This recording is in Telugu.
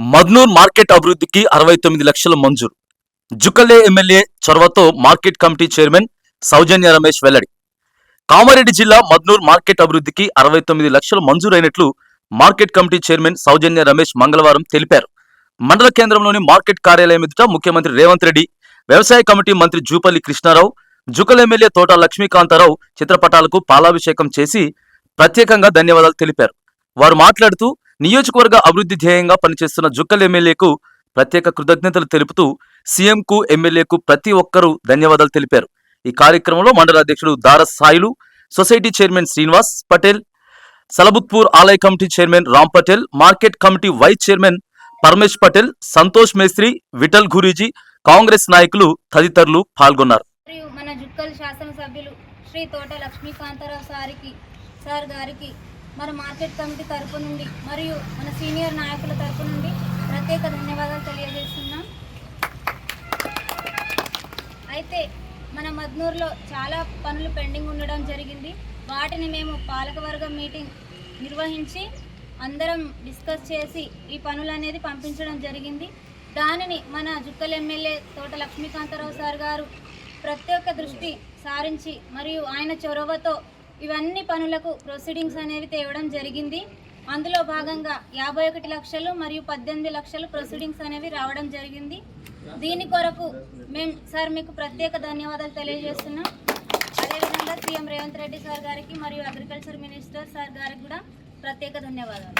మద్నూర్ మార్కెట్ అభివృద్ధికి అరవై తొమ్మిది లక్షల మంజూరు. జుకలే ఎమ్మెల్యే చొరవతో market committee chairman Soujanya Ramesh వెల్లడి. కామారెడ్డి జిల్లా మద్నూర్ మార్కెట్ అభివృద్ధికి అరవై తొమ్మిది లక్షలు మంజూరైనట్లు market committee chairman Soujanya Ramesh మంగళవారం తెలిపారు. మండల కేంద్రంలోని మార్కెట్ కార్యాలయం ఎదుట ముఖ్యమంత్రి రేవంత్ రెడ్డి వ్యవసాయ కమిటీ మంత్రి జూపల్లి కృష్ణారావు జుకల్ ఎమ్మెల్యే తోట లక్ష్మీకాంతారావు చిత్రపటాలకు పాలాభిషేకం చేసి ప్రత్యేకంగా ధన్యవాదాలు తెలిపారు. వారు మాట్లాడుతూ నియోజకవర్గ అభివృద్ధి ధ్యేయంగా పనిచేస్తున్న జుక్కల్ ఎమ్మెల్యేకు ప్రత్యేక కృతజ్ఞతలు తెలుపుతూ సీఎంకు ఎమ్మెల్యేకు ప్రతి ఒక్కరూ ధన్యవాదాలు తెలిపారు. ఈ కార్యక్రమంలో మండల అధ్యక్షుడు దారస్ సాయిలు సొసైటీ చైర్మన్ శ్రీనివాస్ పటేల్ సలబుత్పూర్ ఆలయ committee chairman Ram Patel market committee vice chairman Paramesh Patel Santosh Mestri Vithal Gurji Congress నాయకులు తదితరులు పాల్గొన్నారు. మన జుక్కల్ శాసనసభ్యులు శ్రీ తోట లక్ష్మీకాంతారావు సారికి సార్ గారికి మరి మార్కెట్ కమిటీ తరపు నుండి మరియు మన సీనియర్ నాయకుల తరపు నుండి ప్రత్యేక ధన్యవాదాలు తెలియజేస్తున్నాం. అయితే మన మద్నూరులో చాలా పనులు పెండింగ్ ఉండడం జరిగింది. వాటిని మేము పాలకవర్గం మీటింగ్ నిర్వహించి అందరం డిస్కస్ చేసి ఈ పనులు అనేది పంపించడం జరిగింది. దానిని మన జుక్కల్ ఎమ్మెల్యే తోట లక్ష్మీకాంతారావు సార్ గారు ప్రత్యేక దృష్టి సారించి మరియు ఆయన చొరవతో ఇవన్నీ పనులకు ప్రొసీడింగ్స్ అనేవి తేవడం జరిగింది. అందులో భాగంగా యాభై ఒకటి లక్షలు మరియు పద్దెనిమిది లక్షలు ప్రొసీడింగ్స్ అనేవి రావడం జరిగింది. దీని కొరకు మేము సార్ మీకు ప్రత్యేక ధన్యవాదాలు తెలియజేస్తున్నాం. అదేవిధంగా సీఎం రేవంత్ రెడ్డి సార్ గారికి మరియు అగ్రికల్చర్ మినిస్టర్ సార్ గారికి కూడా ప్రత్యేక ధన్యవాదాలు.